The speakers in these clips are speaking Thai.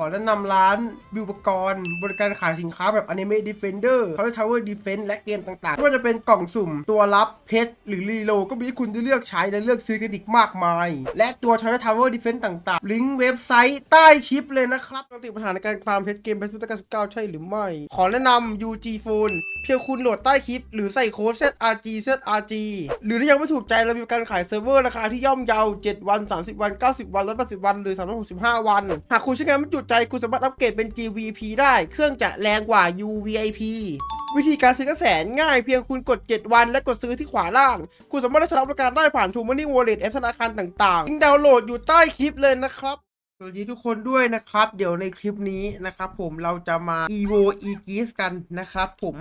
ขอแนะนำร้านบิวปกรณ์บริการขายสินค้าแบบ Anime Defender Power Tower Defense และเกมต่างๆไม่ว่าจะเป็นกล่องสุ่ม ตัวรับเพชรหรือรีโลก็มีให้คุณได้เลือกใช้และเลือกซื้อกันอีกมากมาย และตัว Power Tower Defense ต่างๆ ลิงก์เว็บไซต์ใต้คลิปเลยนะครับปกติดปัญหาในการฟาร์มเพชรเกมเพชรพุทธกาล19ใช่หรือไม่ ขอแนะนำ UG Phone เพียงคุณโหลดใต้คลิป หรือใส่โค้ด ZRG ZRG หรือถ้ายังไม่ถูกใจเรามีการขายเซิร์ฟเวอร์ราคาที่ย่อมเยา 7 วัน 30 วัน 90 วัน180 วันหรือ365 วัน หากคุณใช้งานไม่จุใจคุณสามารถอัปเกรดเป็น GVP ได้ เครื่องจะแรงกว่า UVIP วิธีการซื้อกระแสนง่ายเพียงคุณกด 7 วันและกดซื้อที่ขวาล่าง คุณสามารถได้ใช้บริการได้ผ่าน t ูมันนี่วอลเล็ตแอปธนาคารต่างๆลิงก์ดาวน์โหลดอยู่ใต้คลิปเลยนะครับสวัสดีทุกคนด้วยนะครับ เดี๋ยวในคลิปนี้นะครับผมเราจะมา evo e g i s กันนะครับผม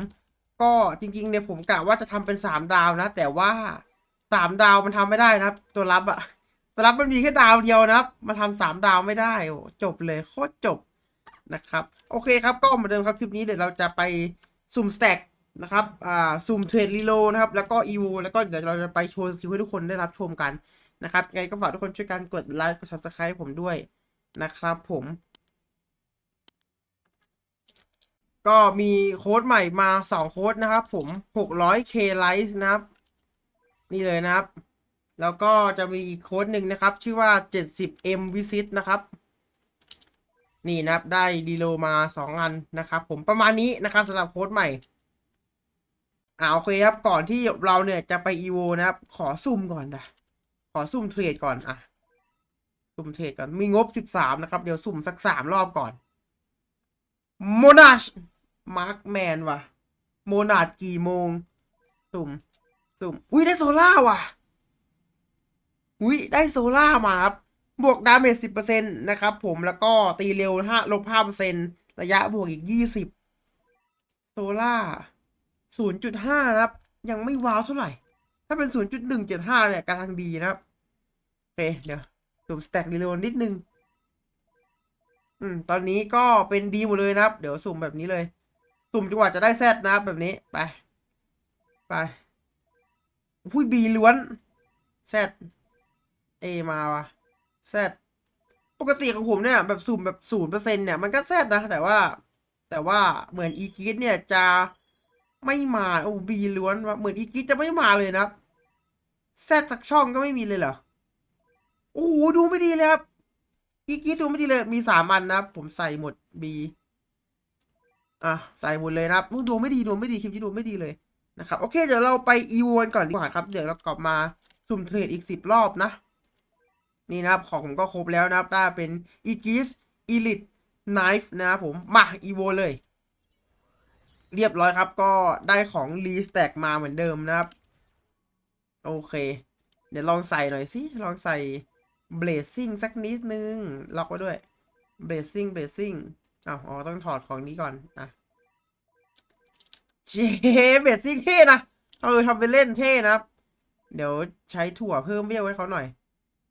ก็จริงๆเนี่ยผมกะว่าจะทำเป็น 3 ดาวนะ แต่ว่า 3 ดาวมันทำไม่ได้นะ ตัวรับอะ ตัวรับมันมีแค่ดาวเดียวนะครับมันทำสามดาวไม่ได้โอ้จบเลยโคตรจบนะครับ โอเคครับก็เหมือนเดิมครับคลิปนี้เดี๋ยวเราจะไปสุ่มแตกนะครับอ่าสุ่มเทรดรีโลนะครับ แล้วก็ evo แล้วก็เดี๋ยวเราจะไปโชว์สกิลให้ทุกคนได้รับชมกันนะครับไงก็ฝากทุกคนช่วยกันกดไลค์กด subscribe ให้ผมด้วยนะครับผม ก็มีโค้ดใหม่มา 2 โค้ดนะครับผม 600k likes นะครับ นี่เลยนะครับ แล้วก็จะมีโค้ดหนึ่งนะครับ ชื่อว่า 70m visit นะครับ นี่นะครับ ได้ดีโลมา 2 อันนะครับ ผมประมาณนี้นะครับสำหรับโค้ดใหม่อ่าโอเคครับ ก่อนที่เราเนี่ยจะไป EVO นะครับ ขอซุ่มก่อนนะขอซุ่มเทรดก่อนอะซุ่มเทรดก่อน มีงบ 13 นะครับ เดี๋ยวสุ่มสัก 3 รอบก่อนโมนาชมาร์คแมนว่ะโมนาชกี่โมง สุ่ม สุ่ม อุ้ยได้โซล่าว่ะ อุ้ยได้โซล่ามาครับ บวกดาเมจสิบเปอร์เซ็นต์นะครับผมแล้วก็ตีเร็วห้าลบห้าเปอร์เซ็นต์ระยะบวกอีกยี่สิบโซล่าศูนย์จุดห้านะครับ ยังไม่ว้าวเท่าไหร่ ถ้าเป็นศูนย์จุดหนึ่งเจ็ดห้าเนี่ยกำลังดีนะครับโอเคเดี๋ยวสุ่มสแต็กดีเร็วนิดนึงอืมตอนนี้ก็เป็นดีหมดเลยนะครับ เดี๋ยวสุ่มแบบนี้เลย สุ่มจังหวะจะได้แซดนะครับแบบนี้ไป ไปพุ้ยบีล้วนแซด เอมาว่ะแซดปกติของผมเนี่ยแบบสุ่มแบบศูนย์เปอร์เซ็นเนี่ยมันก็แซดนะ แต่ว่า แต่ว่าเหมือนอีกิสเนี่ยจะไม่มาโอ้บีล้วนว่ะเหมือนอีกิสจะไม่มาเลยนะแซดจากช่องก็ไม่มีเลยเหรอ โอ้โหดูไม่ดีเลยครับ อีกิสดูไม่ดีเลย มีสามอันนะผมใส่หมดบีอะใส่หมดเลยนะครับดูไม่ดีดูไม่ดีคลิปนี้ดูไม่ดีเลยนะครับโอเคเดี๋ยวเราไปอีวอนก่อนดีกว่าครับ เดี๋ยวเรากลับมาสุ่มเทรดอีกสิบรอบนะ นี่นะครับของผมก็ครบแล้วนะครับได้เป็นอีกิสอีลิทไนฟ์นะครับผมมาอีโวเลย เรียบร้อยครับ ก็ได้ของรีสแต็กมาเหมือนเดิมนะครับ โอเค เดี๋ยวลองใส่หน่อยสิ ลองใส่เบลซิ่งสักนิดนึง ล็อกไว้ด้วยเบลซิ่งเบลซิ่งอ้าวอ๋อต้องถอดของนี้ก่อน อะ เจเบสซิ่งเท่นะ เออทำไปเล่นเท่นะครับ เดี๋ยวใช้ถั่วเพิ่มเวลให้เขาหน่อย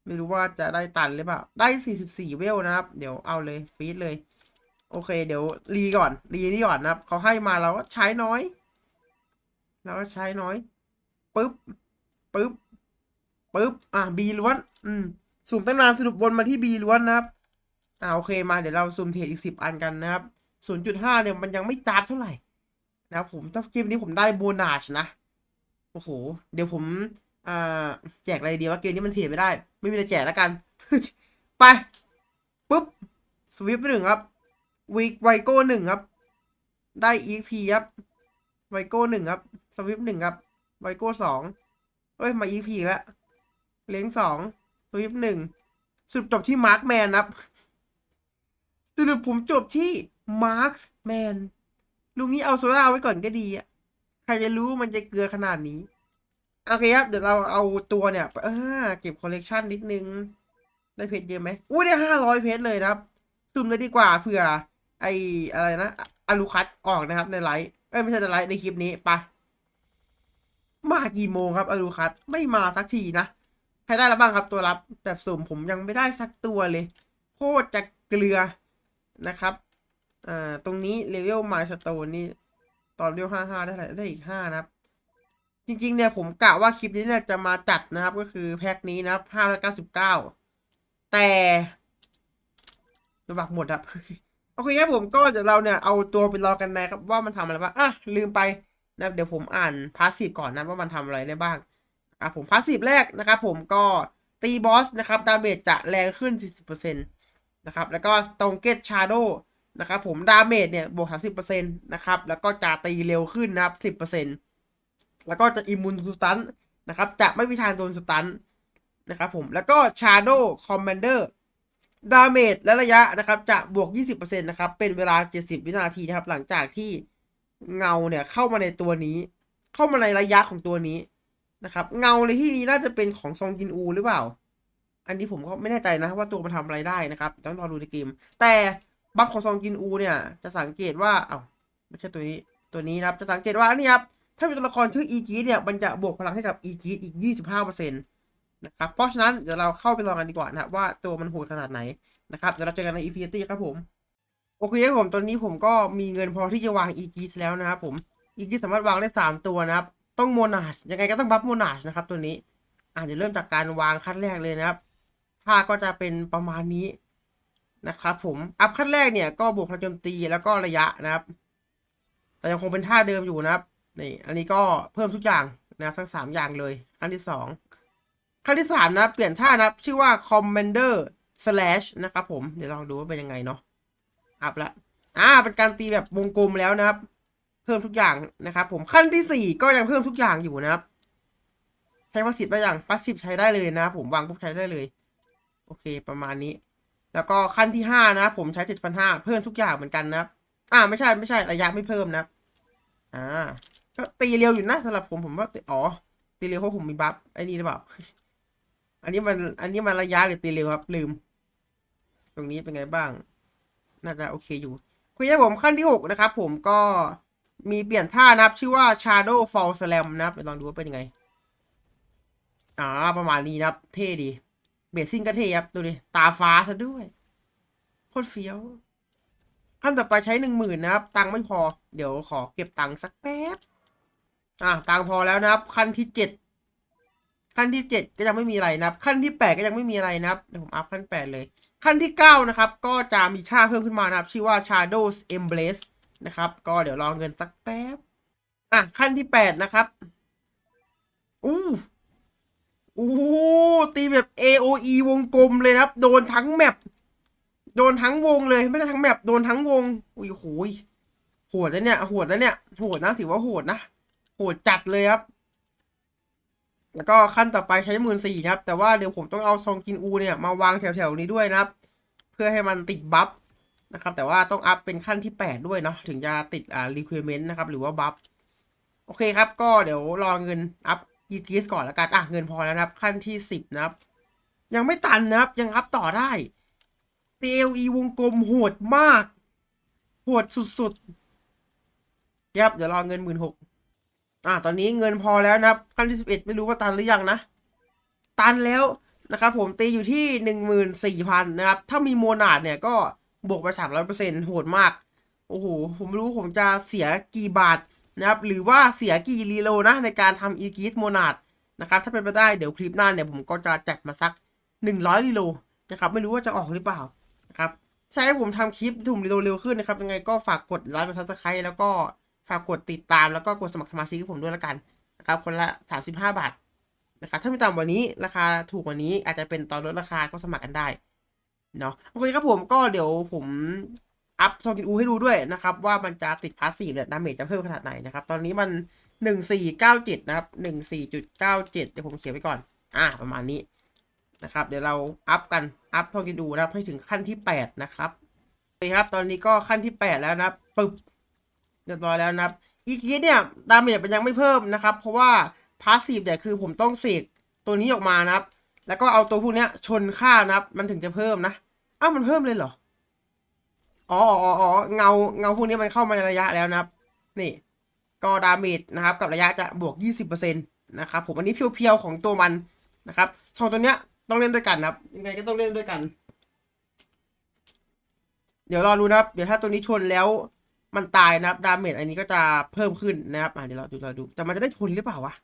ไม่รู้ว่าจะได้ตันหรือเปล่า ได้44เวลนะครับ เดี๋ยวเอาเลยฟีดเลย โอเค เดี๋ยวรีก่อน รีนี่ก่อนนะครับ เขาให้มาเราก็ใช้น้อย เราก็ใช้น้อยปึ๊บปึ๊บปึ๊บ อะบีล้วน อืม สุ่มตั้งนานสรุปวนมาที่บีล้วนนะครับ อ่าโอเคมาเดี๋ยวเราสุ่มเทรดอีก10อันกันนะครับ0.5เนี่ยมันยังไม่จ้าบเท่าไหร่ นะครับผมถ้าเกมนี้ผมได้โบนัสนะ โอ้โห เดี๋ยวผม อ่าแจกอะไรดีว่าเกมนี้มันเทรดไม่ได้ ไม่มีอะไรแจกแล้วกัน ไปปุ๊บสวิปหนึ่งครับวีไวโก้หนึ่งครับ ได้อีพีครับไวโก้หนึ่งครับสวิปหนึ่งครับไวโก้สองเอ้ยมาอีพีแล้วเลี้ยงสองสวิปหนึ่งสรุปจบที่มาร์คแมนครับสรุปผมจบที่มาร์คแมนลุงนี้เอาโซล่าไว้ก่อนก็ดีอะ ใครจะรู้มันจะเกลือขนาดนี้ โอเคครับ เดี๋ยวเราเอาตัวเนี่ยเออเก็บคอลเลกชันนิดนึง ได้เพชรเยอะไหมอุ้ยได้ห้าร้อยเพชรเลยนะครับซุ่มเลยดีกว่าเผื่อ ไออะไรนะอาลูคัสออกนะครับในไลฟ์ไม่ใช่ในไลฟ์ในคลิปนี้ปะมากี่โมงครับอาลูคัสไม่มาสักทีนะใครได้แล้วบ้างครับตัวรับแบบสุ่มผมยังไม่ได้สักตัวเลย โคตรจะเกลือนะครับอ่าตรงนี้เลเวลมายสโตนนี่ตอนเลเวลห้าห้าได้เท่าไหร่ได้อีกห้านะครับ จริงๆเนี่ยผมกะว่าคลิปนี้เนี่ยจะมาจัดนะครับ ก็คือแพ็คนี้นะครับห้าร้อยเก้าสิบเก้าแต่ตัวบักหมดครับโอเคครับผมก็เดี๋ยวเราเนี่ยเอาตัวไปรอกันนะครับว่ามันทำอะไรบ้างอะลืมไปนะเดี๋ยวผมอ่านพาสซีฟก่อนนะว่ามันทำอะไรได้บ้างอะผมพาสซีฟแรกนะครับผมก็ตีบอสนะครับดาเมจจะแรงขึ้น 40%นะครับแล้วก็สโตนเกตชาร์โดนะครับผมดาเมจเนี่ยบวก 30%นะครับแล้วก็จะตีเร็วขึ้นนะครับ 10% แล้วก็จะอิมมูนสตันนะครับ จะไม่มีทางโดนสตันนะครับผม แล้วก็ชาโดคอมมานเดอร์ดาเมจและระยะนะครับ จะบวก 20%นะครับ เป็นเวลา 70 วินาทีนะครับ หลังจากที่เงาเนี่ยเข้ามาในตัวนี้ เข้ามาในระยะของตัวนี้นะครับ เงาในที่นี้น่าจะเป็นของซองจินอูหรือเปล่า อันนี้ผมก็ไม่แน่ใจนะว่าตัวมันทำอะไรได้นะครับ ต้องรอดูในเกม แต่บัฟของซองจินอูเนี่ย จะสังเกตว่า เอ้าไม่ใช่ตัวนี้ ตัวนี้นะครับ จะสังเกตว่านี่ครับ ถ้ามีตัวละครชื่ออีกีเนี่ยมันจะบวกพลังให้กับอีกีอีก 25%นะครับเพราะฉะนั้นเดี๋ยวเราเข้าไปลองกันดีกว่านะว่าตัวมันโหดขนาดไหนนะครับเดี๋ยวเราเจอกันใน Infinity ครับผมโอเคครับผมตอนนี้ผมก็มีเงินพอที่จะวาง e g แล้วนะครับผม e g สามารถวางได้ 3 ตัวนะครับ ต้องโมนาชยังไงก็ต้องบัฟโมนาชนะครับตัวนี้อาเดี๋ยวเริ่มจากการวางขั้นแรกเลยนะครับท่าก็จะเป็นประมาณนี้นะครับผมอัพขั้นแรกเนี่ยก็บวกพลังโจมตีแล้วก็ระยะนะครับ แต่ยังคงเป็นท่าเดิมอยู่นะครับ นี่ อันนี้ก็เพิ่มทุกอย่างนะครับทั้งสามอย่างเลยขั้นที่สองขั้นที่สามนะ เปลี่ยนท่านะชื่อว่า Commander slash นะครับผม เดี๋ยวลองดูว่าเป็นยังไงเนาะ อัพละ อ่า เป็นการตีแบบวงกลมแล้วนะครับ เพิ่มทุกอย่างนะครับผม ขั้นที่สี่ก็ยังเพิ่มทุกอย่างอยู่นะครับ ใช้พาสซีฟได้ยังพาสซีฟใช้ได้เลยนะครับผมวางปุ๊บใช้ได้เลย โอเค ประมาณนี้ แล้วก็ขั้นที่ห้านะผมใช้เจ็ดพันห้าเพิ่มทุกอย่างเหมือนกันนะครับ อ่า ไม่ใช่ไม่ใช่ระยะไม่เพิ่มนะครับ อ่า ก็ตีเร็วอยู่นะสำหรับผมผมว่าตีอ๋อตีเร็วเพราะผมมีบัฟไอ้นี่หรือเปล่าอันนี้มันอันนี้มันระยะหรือตีเร็วครับ ลืม ตรงนี้เป็นไงบ้าง น่าจะโอเคอยู่คุยกับผมขั้นที่หกนะครับผมก็มีเปลี่ยนท่านะครับ ชื่อว่า Shadow Fall Slam นะครับไปลองดูว่าเป็นยังไง อ่า ประมาณนี้นะครับ เท่ดี เบสซิ่งก็เท่ครับ ดูดิ ตาฟ้าซะด้วย โคตรเฟี้ยว ขั้นต่อไปใช้หนึ่งหมื่นนะครับ ตังค์ไม่พอ เดี๋ยวขอเก็บตังค์สักแป๊บ อ่าตังพอแล้วนะครับ ขั้นที่เจ็ดขั้นที่เจ็ดก็ยังไม่มีอะไรนะครับ ขั้นที่แปดก็ยังไม่มีอะไรนะครับเดี๋ยวผมอัพขั้นแปดเลย ขั้นที่เก้านะครับ ก็จะมีท่าเพิ่มขึ้นมานะครับ ชื่อว่า Shadows Embrace นะครับ ก็เดี๋ยวรอเงินสักแป๊บ อะ ขั้นที่แปดนะครับอู้อู้ตีแบบ AOE วงกลมเลยครับ โดนทั้งแมปโดนทั้งวงเลยไม่ได้ทั้งแมปโดนทั้งวงอุ้ยโหยโหดแล้วเนี่ยโหดแล้วเนี่ยโหดนะถือว่าโหดนะ โหดจัดเลยครับ แล้วก็ขั้นต่อไปใช้หมื่นสี่นะครับ แต่ว่าเดี๋ยวผมต้องเอาซองกินอูเนี่ยมาวางแถวๆนี้ด้วยนะครับ เพื่อให้มันติดบัฟนะครับ แต่ว่าต้องอัพเป็นขั้นที่แปดด้วยเนาะถึงจะติดอ่า requirement นะครับ หรือว่าบัฟโอเคครับ ก็เดี๋ยวรอเงินอัพอีกีสก่อนแล้วกันอะเงินพอแล้วนะครับ ขั้นที่สิบนะครับ ยังไม่ตันนะครับ ยังอัพต่อได้ TLE วงกลมโหดมาก โหดสุดๆครับเดี๋ยวรอเงินหมื่นหก อ่าตอนนี้เงินพอแล้วนะครับขั้นที่สิบเอ็ดไม่รู้ว่าตันหรือยังนะ ตันแล้วนะครับผมตีอยู่ที่หนึ่งหมื่นสี่พันนะครับ ถ้ามีโมนาดเนี่ยก็บวกไปสามร้อยเปอร์เซ็นโหดมาก โอ้โห ผมไม่รู้ผมจะเสียกี่บาทนะครับ หรือว่าเสียกี่รีโลนะ ในการทำอีกิสโมนาดนะครับ ถ้าเป็นไปได้เดี๋ยวคลิปหน้าเนี่ยผมก็จะจัดมาสักหนึ่งร้อยรีโลนะครับ ไม่รู้ว่าจะออกหรือเปล่านะครับใช่ให้ผมทำคลิปถุ่มรีโลเร็วขึ้นนะครับ ยังไงก็ฝากกดไลค์กดซับสไครต์แล้วก็ ฝากกดติดตามแล้วก็กดสมัครสมาชิกผมด้วยละกันนะครับ คนละสามสิบห้าบาทนะครับ ถ้าไมีต่ำกว่านี้ราคาถูกกว่านี้อาจจะเป็นตอนลดราคาก็สมัครกันได้เนาะโอเคครับผมก็เดี๋ยวผมอัพซองกินอูให้ดูด้วยนะครับ ว่ามันจะติดพาสซีฟเนี่ยดาเมจจะเพิ่มขนาดไหนนะครับ ตอนนี้มันหนึ่งสี่เก้าเจ็ดนะครับหนึ่งสี่จุดเก้าเจ็ดเดี๋ยวผมเขียนไว้ก่อน อ่าประมาณนี้นะครับ เดี๋ยวเราอัพกันอัพซองกินอูนะครับให้ถึงขั้นที่แปดนะครับโอเคครับ ตอนนี้ก็ขั้นที่แปดแล้วนะปึ๊บ เรียบร้อยแล้วนะครับอีกทีเนี่ยดาเมจมันยังไม่เพิ่มนะครับ เพราะว่าพาสซีฟเนี่ยคือผมต้องเสกตัวนี้ออกมานะครับ แล้วก็เอาตัวพวกเนี้ยชนค่านะครับ มันถึงจะเพิ่มนะอ้าวมันเพิ่มเลยเหรออ๋ออ๋ออ๋อเงาเงาพวกนี้มันเข้ามาในระยะแล้วนะครับ นี่ ก็ดาเมจนะครับ กับระยะจะบวก 20%นะครับผมอันนี้เพียวๆของตัวมันนะครับสองตัวเนี้ยต้องเล่นด้วยกันนะครับ ยังไงก็ต้องเล่นด้วยกัน เดี๋ยวรอดูนะครับ เดี๋ยวถ้าตัวนี้ชนแล้ว มันตายนะครับดาเมจอันนี้ก็จะเพิ่มขึ้นนะครับอ่าเดี๋ยวเราดูเราดู แต่มันจะได้ชนหรือเปล่าวะ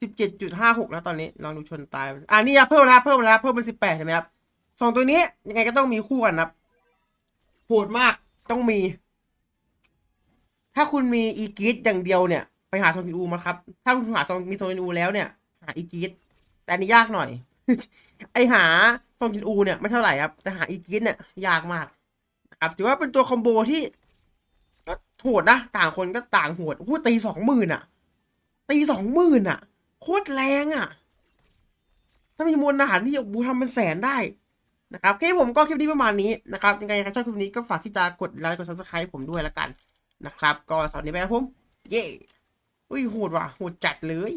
สิบเจ็ดจุดห้าหกแล้วตอนนี้ลองดูชนตายอ่านี่เพิ่มแล้วเพิ่มแล้วเพิ่มเป็นสิบแปดเห็นไหมครับสองตัวนี้ยังไงก็ต้องมีคู่กันนะครับโหดมากต้องมี ถ้าคุณมีอีกิสอย่างเดียวเนี่ย ไปหาซองกินอูมาครับ ถ้าคุณหาซองมีซองกินอูแล้วเนี่ย หาอีกิสแต่อันนี้ยากหน่อย ไอหาซองกินอูเนี่ยไม่เท่าไหร่ครับ แต่หาอีกิสเนี่ยยากมาก นะครับถือว่าเป็นตัวคอมโบที่โหดนะ ต่างคนก็ต่างโหดพูดตีสองหมื่นอะ ตีสองหมื่นอะ โคตรแรงอะ ถ้ามีมวลทหารที่บูทำเป็นแสนได้นะครับโอเคผมก็คลิปนี้ประมาณนี้นะครับยังไงใครชอบคลิปนี้ก็ฝากที่จะกดไลค์กด subscribe ผมด้วยล้วกันนะครับ ก็สวัสดีไปครับผม เย้อุ้ยโหดว่ะโหดจัดเลย